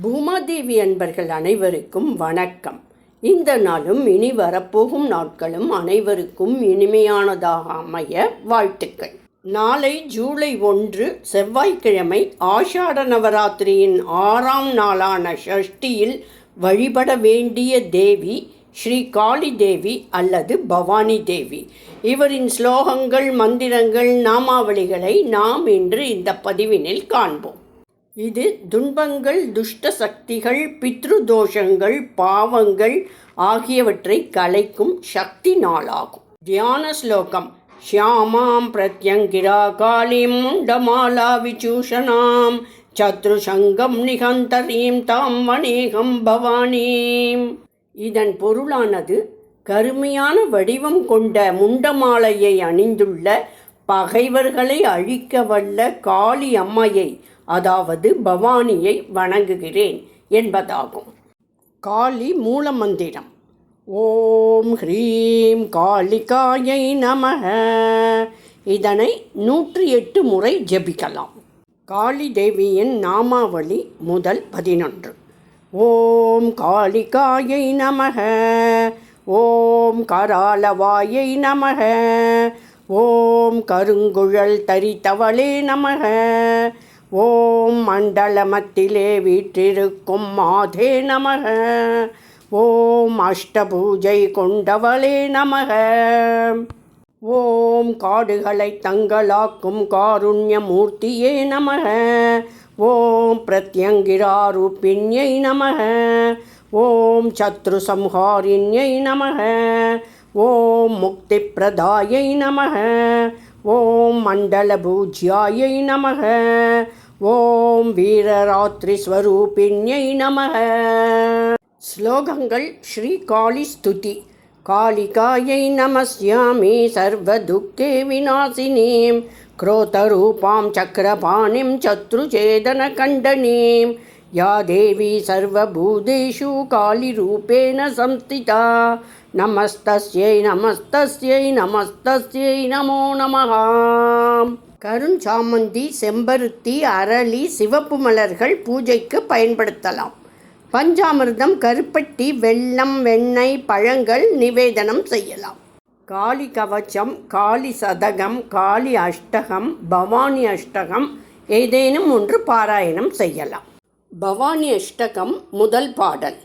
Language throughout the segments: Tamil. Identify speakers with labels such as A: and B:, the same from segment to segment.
A: பூமாதேவி அன்பர்கள் அனைவருக்கும் வணக்கம். இந்த நாளும் இனி வரப்போகும் நாட்களும் அனைவருக்கும் இனிமையானதாக அமைய வாழ்த்துக்கள். நாளை ஜூலை ஒன்று செவ்வாய்க்கிழமை ஆஷாட நவராத்திரியின் ஆறாம் நாளான ஷஷ்டியில் வழிபட வேண்டிய தேவி ஸ்ரீ காளி தேவி அல்லது பவானி தேவி. இவரின் ஸ்லோகங்கள் மந்திரங்கள் நாமாவளிகளை நாம் இன்று இந்த பதிவினில் காண்போம். இது துன்பங்கள் துஷ்ட சக்திகள் பித்ரு தோஷங்கள் பாவங்கள் ஆகியவற்றை கலைக்கும் சக்தி நாளாகும். தியான ஸ்லோகம். ஷியாமாம் பிரத்யங்கிரா காளிம் முண்டமாலா விசூஷணாம். சத்ருசங்கம் நிகந்தரீம் தாம் வணேகம் பவானீம். இதன் பொருளானது கருமையான வடிவம் கொண்ட முண்டமாலையை அணிந்துள்ள பகைவர்களை அழிக்க வல்ல காளி அம்மையை அதாவது பவானியை வணங்குகிறேன் என்பதாகும். காளி மூலமந்திரம். ஓம் ஹ்ரீம் காளிகாயை நமக இதனை நூற்றி எட்டு முறை ஜெபிக்கலாம். காளி தேவியின் நாமாவளி முதல் பதினொன்று. ஓம் காளிகாயை நமக ஓம் கராளவாயை நமக ஓம் கருங்குழல் தரித்தவளே நமக ஓம் மண்டலமத்திலே வீற்றிருக்கும் மாதே நமக. ஓம் அஷ்டபூஜை கொண்டவளே நமக. ஓம் காடுகளை தங்களாக்கும் காருண்யமூர்த்தியே நமக. ஓம் பிரத்யங்கிராரூபிண்யை நமக. ஓம் சத்ரு சம்ஹாரிண்யை நமக. ஓம் முக்திப்பிரதாயை நமக. ஓம் மண்டலபூஜ்யாயை நமக ஓம் வீரராத்திரிஸ்வரூபிண்யை நமக ஸ்லோகங்கள் ஸ்ரீ காளி ஸ்துதி காளிகாயை நமஸ்யாமி சர்வதுக்கே விநாசினீம் क्रोधरूपां चक्रपाणिं शत्रुचेदनखण्डनीं या देवी सर्वभूतेषु कालिरूपेण संस्थिता नमस्तस्यै नमस्तस्यै नमस्तस्यै नमो நமः கருஞ்சாமந்தி செம்பருத்தி அரளி சிவப்பு மலர்கள் பூஜைக்கு பயன்படுத்தலாம் பஞ்சாமிர்தம் கருப்பட்டி வெல்லம் வெண்ணெய் பழங்கள் நிவேதனம் செய்யலாம் காளி கவச்சம் காளி சதகம் காளி அஷ்டகம் பவானி அஷ்டகம் ஏதேனும் ஒன்று பாராயணம் செய்யலாம் பவானி அஷ்டகம் முதல் பாடல்.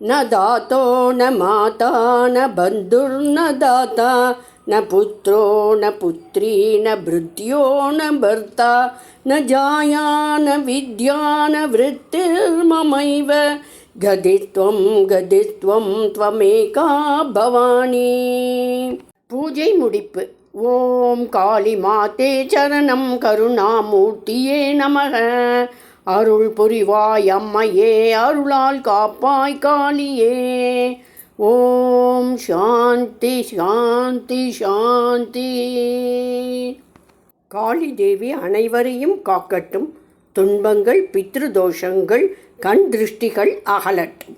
A: ந தாத்தோ ந மாதா ந பந்துர் ந தாத்தா ந புத்திரோ ந புத்திரி ந பிருத்யோ ந பர்த்தா ந ஜாயா ந வித்யா ந விருத்திர்மமைவ கதித்வம் கதித்வம் துவமேகா பவானி. பூஜை முடிப்பு. ஓம் காளி மாதே சரணம் கருணாமூர்த்தியே நமக. அருள் புரிவாய் அம்மையே அருளால் காப்பாய் காளியே ஓம் சாந்தி சாந்தி சாந்தி. காளி தேவி அனைவரையும் காக்கட்டும். துன்பங்கள் பித்ருதோஷங்கள் கண் திருஷ்டிகள் அகலட்டும்.